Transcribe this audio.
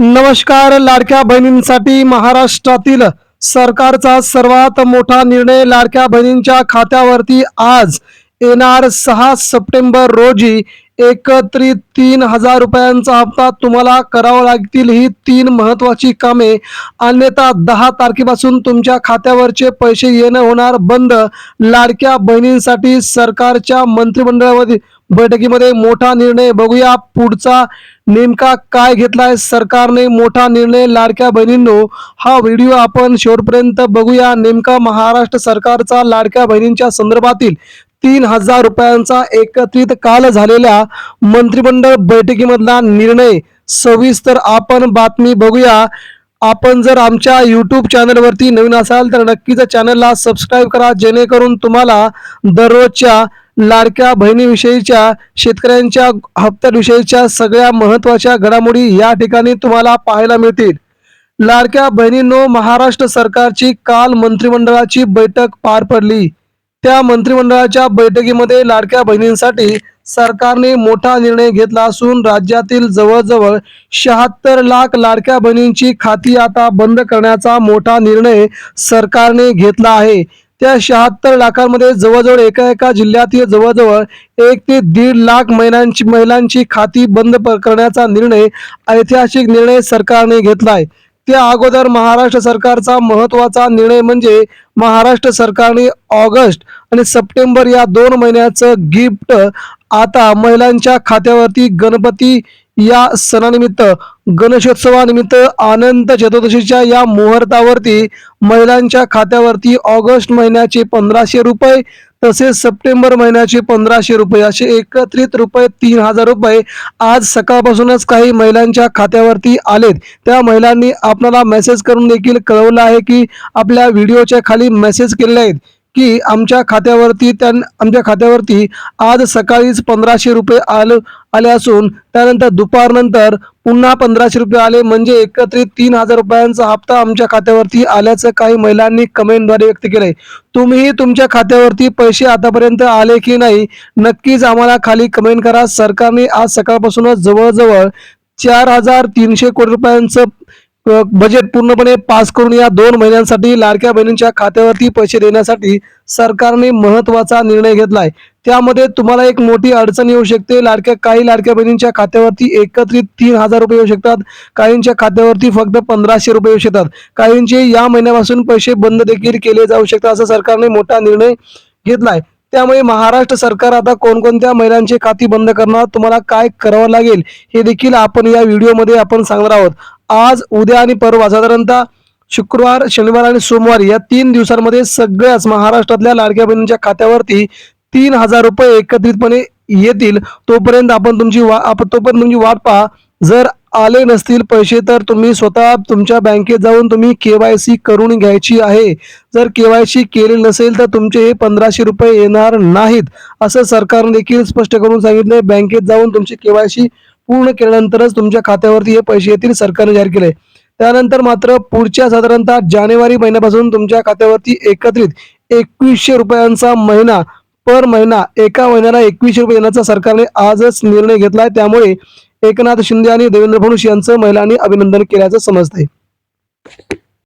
नमस्कार लाडक्या बहिणींसाठी महाराष्ट्रातील सरकारचा सर्वात मोठा निर्णय लाडक्या बहिणींच्या खात्यावरती आज येणार सहा सप्टेंबर रोजी एकत्रित तीन हजार रुपयांचा हप्ता तुम्हाला करावा लागतील. ही तीन महत्वाची कामे अन्यथा दहा तारखेपासून तुमच्या खात्यावरचे पैसे येणं होणार बंद. लाडक्या बहिणींसाठी सरकारच्या मंत्रिमंडळामध्ये बैठकीमध्ये मोठा निर्णय बघूया. पुढचा नेमका काय घेतलाय सरकारने? मोठा निर्णय लाडक्या बहिणींनो हा व्हिडिओ आपण शेवटपर्यंत बघूया. नेमका महाराष्ट्र सरकारचा लाडक्या बहिणींच्या संदर्भातील तीन हजार रुपयांचा एकत्रित काल झालेल्या मंत्रिमंडळ बैठकीमधला निर्णय. सविस्तर आपण बातमी बघूया. आपण जर आमच्या यूट्यूब चॅनलवरती नवीन असाल तर नक्कीच चॅनलला सबस्क्राईब करा. जेणेकरून तुम्हाला दररोजच्या लाडक्या बहिणीविषयीच्या शेतकऱ्यांच्या हप्त्याविषयीच्या सगळ्या महत्त्वाच्या घडामोडी या ठिकाणी तुम्हाला पाहायला मिळतील. लाडक्या बहिणींनो महाराष्ट्र सरकारची काल मंत्रिमंडळाची बैठक पार पडली. त्या मंत्रिमंडळाच्या बैठकीमध्ये लाडक्या बहिणींसाठी सरकारने मोठा निर्णय घेतला असून राज्यातील जवळजवळ शहात्तर लाख लाडक्या बहिणींची खाती आता बंद करण्याचा मोठा निर्णय सरकारने घेतला आहे. त्या शहात्तर लाखांमध्ये जवळजवळ एका एका जिल्ह्यातील जवळजवळ एक ते दीड लाख महिलांची महिलांची खाती बंद करण्याचा निर्णय ऐतिहासिक निर्णय सरकारने घेतलाय त्या अगोदर महाराष्ट्र सरकारचा महत्त्वाचा निर्णय म्हणजे महाराष्ट्र सरकारने ऑगस्ट आणि सप्टेंबर या दोन महिन्याचं गिफ्ट आता महिलांच्या खात्यावरती गणपती या सणानिमित्त गणेशोत्सवानिमित्त अनंत चतुर्दशीच्या या मुहूर्तावरती महिलांच्या खात्यावरती ऑगस्ट महिन्याचे पंधराशे रुपये तसेच सप्टेंबर महिन्याचे पंधराशे रुपये असे एकत्रित रुपये तीन हजार रुपये आज सकाळपासूनच काही महिलांच्या खात्यावरती आलेत. त्या महिलांनी आपल्याला मेसेज करून देखील कळवलं आहे की आपल्या व्हिडिओच्या खाली मेसेज केलेले आहेत. की आमच्या खात्यावरती त्या आमच्या खात्यावरती आज सकाळीच पंधराशे रुपये आलं आले असून त्यानंतर दुपारनंतर पुन्हा पंधराशे रुपये आले. म्हणजे एकत्रित तीन हजार रुपयांचा हप्ता आमच्या खात्यावरती आल्याचं काही महिलांनी कमेंटद्वारे व्यक्त केलंय. तुम्ही तुमच्या खात्यावरती पैसे आतापर्यंत आले की नाही नक्कीच आम्हाला खाली कमेंट करा. सरकारने आज सकाळपासूनच जवळजवळ चार हजार तीनशे कोटी रुपयांचं बजेट पूर्णपणे पास करून या दोन महिन्यांसाठी लाडक्या बहिणींच्या खात्यावरती पैसे देण्यासाठी सरकारने महत्त्वाचा निर्णय घेतलाय. त्यामध्ये तुम्हाला एक मोठी अडचण येऊ शकते. लाडक्या काही लाडक्या बहिणींच्या खात्यावरती एकत्रित तीन हजार रुपये येऊ शकतात. काहींच्या खात्यावरती फक्त पंधराशे रुपये येऊ शकतात. काहींचे या महिन्यापासून पैसे बंद देखील केले जाऊ शकतात असा सरकारने मोठा निर्णय घेतलाय. त्यामुळे महाराष्ट्र सरकार आता कोणकोणत्या महिलांचे खाती बंद करणार तुम्हाला काय करावं लागेल हे देखील आपण या व्हिडिओमध्ये आपण सांगणार आहोत. आज उद्या आणि परवा साधारणतः शुक्रवार शनिवार आणि सोमवार या तीन दिवसांमध्ये सगळ्याच महाराष्ट्रातल्या लाडक्या बहिणींच्या खात्यावरती तीन हजार रुपये एकत्रितपणे येतील. तोपर्यंत आपण तुमची वा आपण तोपर्यंत तुमची वाट पहा. जर आले नसतील पैसे तर तुम्ही स्वतः तुमच्या बँकेत जाऊन तुम्ही के वाय सी करून घ्यायची आहे. जर के वाय सी केली नसेल तर तुमचे हे पंधराशे रुपये येणार नाहीत असं सरकारने देखील स्पष्ट करून सांगितले बँकेत जाऊन तुमची के वाय सी पूर्ण केल्यानंतरच तुमच्या खात्यावरती हे पैसे येतील सरकारने जाहीर केले त्यानंतर मात्र पुढच्या साधारणतः जानेवारी महिन्यापासून तुमच्या खात्यावरती एकत्रित एकवीसशे रुपयांचा महिना पर महिना एका महिन्याला एकवीसशे रुपये देण्याचा सरकारने आजच निर्णय घेतला आहे त्यामुळे एकनाथ शिंदे आणि देवेंद्र फडणवीस यांचं महिलांनी अभिनंदन केल्याचं समजतंय.